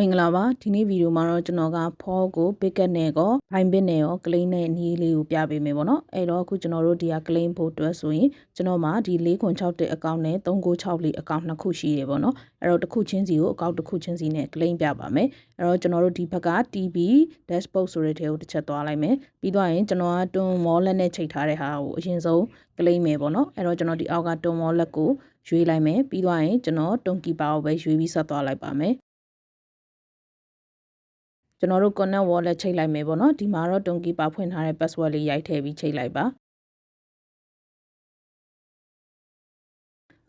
မင်္ဂလာပါဒီနေ့ဗီဒီယိုမှာတော့ကျွန်တော်ကဖောကို picket နဲ့ကော fine bit နဲ့ရော claim နဲ့နီးလေးကိုပြပေးမယ်ပေါ့နော်အဲ့တော့အခုကျွန်တော်တို့ဒီက claim ဖို့အတွက်ဆိုရင်ကျွန်တော်မှာဒီ406အကောင့်နဲ့3964အကောင့်နှစ်ခုရှိရပေါ့နော်အဲ့တော့တစ်ခုချင်းစီကိုအကောင့်တစ်ခုချင်းစီနဲ့ claim ပြပါမယ်အဲ့တော့ကျွန်တော်တို့ဒီဘက်က TB dashboard ဆိုတဲ့ထဲကိုတစ်ချက်သွားလိုက်မယ်ပြီးတော့ရင်ကျွန်တော်က twin wallet နဲ့ချိန်ထားတဲ့ဟာကိုအရင်ဆုံး claim မယ်ပေါ့နော်အဲ့တော့ကျွန်တော်ဒီအောက်က twin wallet ကိုရွေးလိုက်မယ်ပြီးတော့ရင်ကျွန်တော် twin keeper ကိုပဲရွေးပြီးဆက်သွားလိုက်ပါမယ် ကျွန်တော်တို့ connect wallet ချိန်လိုက်မယ်ပေါ့နော်ဒီမှာတော့ Donkey ပါဖွင့်ထားတဲ့ password လေးရိုက်ထည့်ပြီးချိန်လိုက်ပါ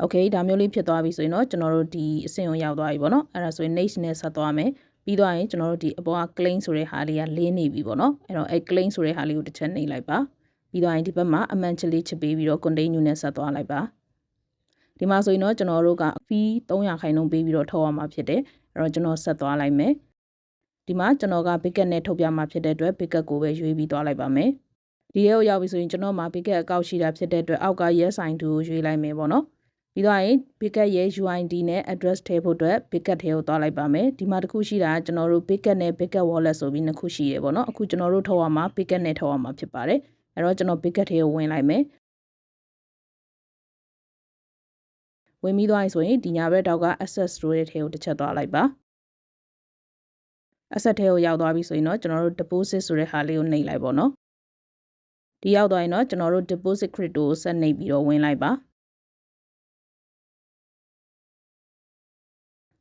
Okay ဒါမျိုးလေးဖြစ်သွားပြီဆိုရင်တော့ကျွန်တော်တို့ဒီအဆင့်ကိုရောက်သွားပြီပေါ့နော်အဲ့ဒါဆိုရင် next နဲ့ဆက်သွားမယ်ပြီးတော့ရင်ကျွန်တော်တို့ဒီအပေါ်က claim ဆိုတဲ့ဟာလေးကလင်းနေပြီပေါ့နော်အဲ့တော့အဲ့ claim ဆိုတဲ့ဟာလေးကိုတစ်ချက်နှိပ်လိုက်ပါပြီးတော့ရင်ဒီဘက်မှာအမှန်ချလေးချပေးပြီးတော့ continue နဲ့ဆက်သွားလိုက်ပါဒီမှာဆိုရင်တော့ကျွန်တော်တို့က fee 300ခိုင်နှုန်းပေးပြီးတော့ထုတ်ရမှာဖြစ်တယ်အဲ့တော့ကျွန်တော်ဆက်သွားလိုက်မယ် ဒီမှာကျွန်တော်က Bicket နဲ့ထုတ်ပြမှာဖြစ်တဲ့အတွက် Bicket ကိုပဲရွေးပြီးသွားလိုက်ပါမယ်ဒီရဲကိုရောက်ပြီဆိုရင်ကျွန်တော်မှာ Bicket အကောင့်ရှိတာဖြစ်တဲ့အတွက်အောက်က yes sign to ကိုရွေးလိုက်မယ်ပေါ့နော်ပြီးတော့ရင် Bicket ရဲ့ UID နဲ့ address ထည့်ဖို့အတွက် Bicket ထဲကိုသွားလိုက်ပါမယ်ဒီမှာတစ်ခုရှိတာကျွန်တော်တို့ Bicket နဲ့ Bicket wallet ဆိုပြီးနှစ်ခုရှိရပေါ့နော်အခုကျွန်တော်တို့ထုတ်ရမှာ Bicket နဲ့ထုတ်ရမှာဖြစ်ပါတယ်အဲ့တော့ကျွန်တော် Bicket ထဲကိုဝင်လိုက်မယ်ဝင်ပြီးသွားရင်ဆိုရင်ဒီညာဘက်တောက်က access ဆိုတဲ့ထဲကိုတစ်ချက်သွားလိုက်ပါ asset ထဲကိုရောက်သွားပြီဆိုရင်တော့ကျွန်တော်တို့ deposit ဆိုတဲ့ဟာလေးကိုနှိပ်လိုက်ပါတော့ဒီရောက်သွားရင်တော့ကျွန်တော်တို့ deposit crypto ကိုဆက်နှိပ်ပြီးတော့ဝင်လိုက်ပါ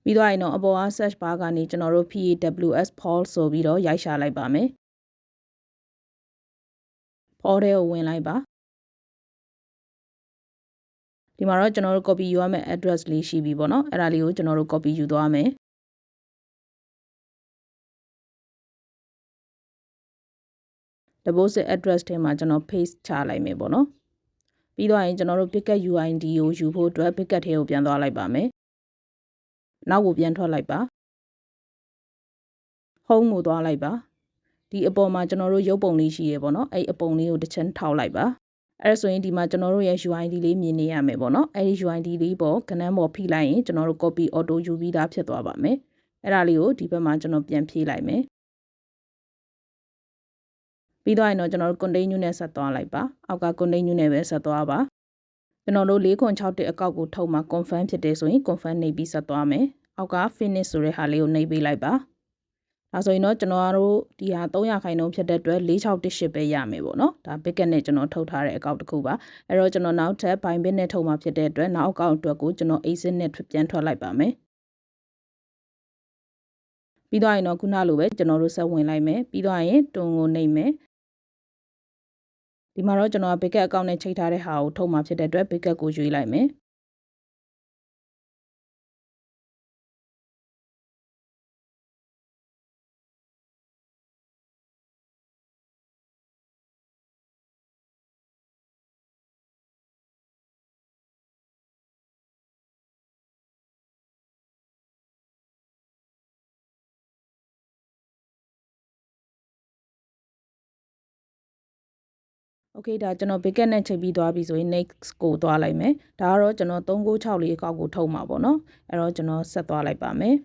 ပြီးတော့ရင်တော့အပေါ်က search bar ကနေကျွန်တော်တို့ PAWS Paul ဆိုပြီးတော့ရိုက်ရှာလိုက်ပါမယ် Paul ထဲကိုဝင်လိုက်ပါဒီမှာတော့ကျွန်တော်တို့ copy ယူရမယ့် address လေးရှိပြီပေါ့နော်အဲ့ဒါလေးကိုကျွန်တော်တို့ copy ယူသွားမယ် deposit address ထဲမှာကျွန်တော် paste ချလိုက်မယ်ပေါ့နော်ပြီးတော့ရင်ကျွန်တော်တို့ picket UID ကိုယူဖို့အတွက် picket ထဲကိုပြန်သွားလိုက်ပါမယ်နောက်ကိုပြန်ထွက်လိုက်ပါ home ကိုသွားလိုက်ပါဒီအပေါ်မှာကျွန်တော်တို့ရုပ်ပုံလေးရှိရပေါ့နော်အဲ့အပုံလေးကိုတစ်ချက်ထောက်လိုက်ပါအဲ့ဒါဆိုရင်ဒီမှာကျွန်တော်တို့ရဲ့ UID လေးမြင်နေရမယ်ပေါ့နော်အဲ့ဒီ UID လေးပေါ်ကနန်းပေါ်ဖိလိုက်ရင်ကျွန်တော်တို့ copy auto ယူပြီးသားဖြစ်သွားပါမယ်အဲ့ဒါလေးကိုဒီဘက်မှာကျွန်တော်ပြန်ဖြည့်လိုက်မယ် ပြီးတော့ရင်တော့ကျွန်တော်တို့ continue နဲ့ဆက်သွားလိုက်ပါအောက်က continue နဲ့ပဲဆက်သွားပါကျွန်တော်တို့4.61အကောက်ကိုထုတ်မှ confirm ဖြစ်တယ်ဆိုရင် confirm နှိပ်ပြီးဆက်သွားမယ်အောက်က finish ဆိုတဲ့ဟာလေးကိုနှိပ်ပေးလိုက်ပါဒါဆိုရင်တော့ကျွန်တော်တို့ဒီဟာ300ခိုင်နှုန်းဖြစ်တဲ့အတွက်4618ပဲရမယ်ပေါ့နော်ဒါ bicket နဲ့ကျွန်တော်ထုတ်ထားတဲ့အကောင့်တစ်ခုပါအဲ့တော့ကျွန်တော်နောက်ထပ် Bybit နဲ့ထုတ်မှာဖြစ်တဲ့အတွက်နောက်အကောင့်အတွက်ကိုကျွန်တော် ASIC နဲ့ပြန်ထွက်လိုက်ပါမယ်ပြီးတော့ရင်တော့ခုနလိုပဲကျွန်တော်တို့ဆက်ဝင်လိုက်မယ်ပြီးတော့ရင်တွန်ကိုနှိပ်မယ် ဒီမှာတော့ကျွန်တော်က Bicket account နဲ့ချိန်ထားတဲ့ဟာကိုထုတ်မှာဖြစ်တဲ့အတွက် Bicket ကိုရွေးလိုက်မယ် โอเคဒါကျွန်တော် bucket နဲ့ချိန်ပြီးသွားပြီဆိုရင် next ကိုသွားလိုက်မယ်ဒါကတော့ကျွန်တော်396လေးအကောက်ကိုထုတ်မှာပေါ့နော်အဲ့တော့ကျွန်တော်ဆက်သွားလိုက်ပါမယ်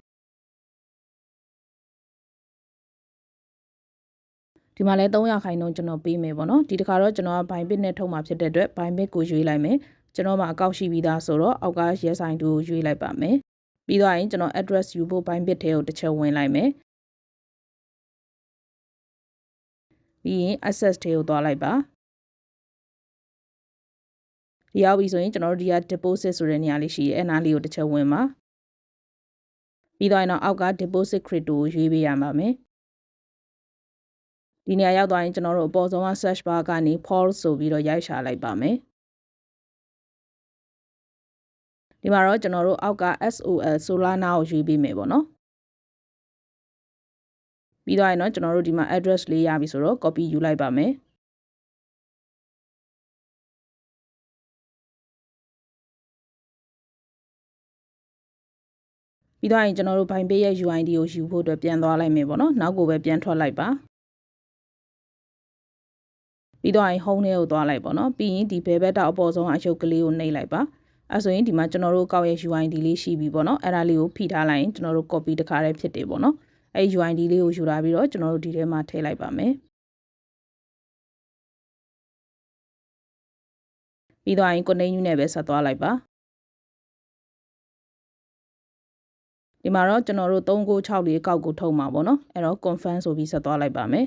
ဒီမှာလဲ300ခိုင်နှုန်းကျွန်တော်ပေးမယ်ပေါ့နော်ဒီတစ်ခါတော့ကျွန်တော်က Bybit နဲ့ထုတ်မှာဖြစ်တဲ့အတွက် Bybit ကိုရွေးလိုက်မယ်ကျွန်တော်မှာအကောက်ရှိပြီးသားဆိုတော့အောက်က yes sign 2ကိုရွေးလိုက်ပါမယ်ပြီးတော့ရင်ကျွန်တော် address ယူဖို့ Bybit ထဲကိုတစ်ချက်ဝင်လိုက်မယ်ပြီးရင် access ထဲကိုသွားလိုက်ပါ ဒီရောက်ပြီဆိုရင်ကျွန်တော်တို့ဒီက deposit ဆိုတဲ့နေရာလေးရှိတယ်အဲ့နားလေးကိုတစ်ချက်ဝင်ပါပြီးတော့ရင်တော့အောက်က deposit crypto ကိုရွေးပေးရမှာမယ်ဒီနေရာရောက်သွားရင်ကျွန်တော်တို့အပေါ်ဆုံးက search bar ကနေ Paul ဆိုပြီးတော့ရိုက်ရှာလိုက်ပါမယ်ဒီမှာတော့ကျွန်တော်တို့အောက်က SOL Solana ကိုရွေးပေးမယ်ပေါ့နော်ပြီးတော့ရင်တော့ကျွန်တော်တို့ဒီမှာ address လေးရပြီဆိုတော့ copy ယူလိုက်ပါမယ် ပြီးတော့ရင်ကျွန်တော်တို့ဘိုင်ပေးရဲ့ UID ကိုယူဖို့အတွက်ပြန်သွားလိုက်မယ်ပေါ့နော်နောက်ကိုပဲပြန်ထွက်လိုက်ပါပြီးတော့ရင် home ထဲကိုသွားလိုက်ပေါ့နော်ပြီးရင်ဒီဘယ်ဘက်တောက်အပေါ်ဆုံးအရုပ်ကလေးကိုနှိပ်လိုက်ပါအဲဆိုရင်ဒီမှာကျွန်တော်တို့ကောက်ရဲ့ UID လေးရှိပြီပေါ့နော်အဲ့ဒါလေးကိုဖိထားလိုက်ရင်ကျွန်တော်တို့ copy တစ်ခါတည်းဖြစ်တယ်ပေါ့နော်အဲ့ UID လေးကိုယူလာပြီးတော့ကျွန်တော်တို့ဒီထဲမှာထည့်လိုက်ပါမယ်ပြီးတော့ရင် continue နဲ့ပဲဆက်သွားလိုက်ပါ ဒီမှာတော့ကျွန်တော်တို့396လေးကောက်ကိုထုတ်မှာပေါ့နော်အဲ့တော့ confirm ဆိုပြီးဆက်သွားလိုက်ပါမယ်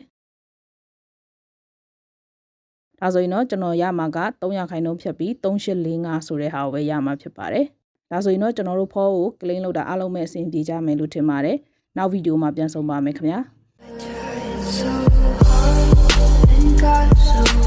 ဒါဆိုရင်တော့ကျွန်တော်ရမှာက300ခိုင်နှုန်းဖြတ်ပြီး3845ဆိုတဲ့ဟာကိုပဲရမှာဖြစ်ပါတယ်ဒါဆိုရင်တော့ကျွန်တော်တို့ဖောကို clean လုပ်တာအားလုံးပဲအဆင်ပြေကြမယ်လို့ထင်ပါတယ်နောက်ဗီဒီယိုမှာပြန်ဆုံပါမယ်ခင်ဗျာ So hard and got so